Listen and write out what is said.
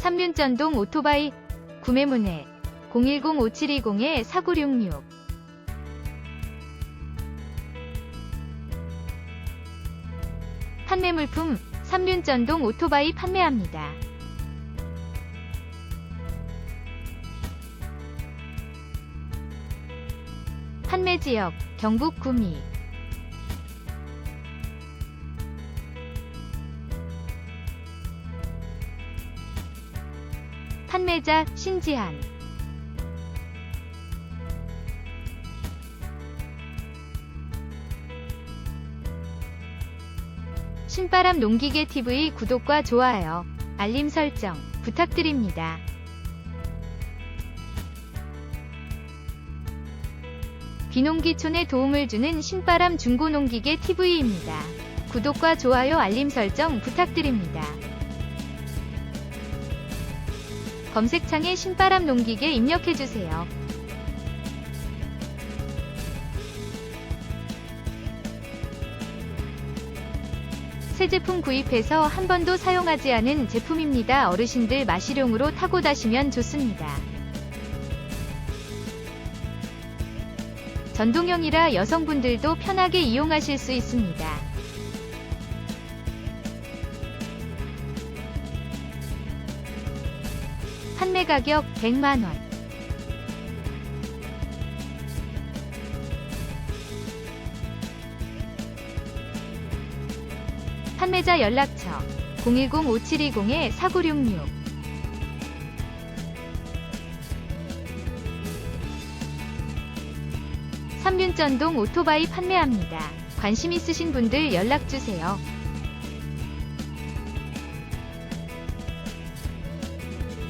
삼륜전동 오토바이 구매 문의 010-5720-4966 판매 물품 삼륜전동 오토바이 판매합니다. 판매 지역 경북 구미 판매자 신지한 신바람 농기계 TV 구독과 좋아요, 알림 설정 부탁드립니다. 비농기촌에 도움을 주는 신바람 중고농기계 TV입니다. 구독과 좋아요 알림 설정 부탁드립니다. 검색창에 신바람 농기계 입력해주세요. 새 제품 구입해서 한 번도 사용하지 않은 제품입니다. 어르신들 마시용으로 타고 다시면 좋습니다. 전동형이라 여성분들도 편하게 이용하실 수 있습니다. 판매 가격 100만원. 판매자 연락처 010-5720-4966 삼륜전동 오토바이 판매합니다. 관심 있으신 분들 연락주세요.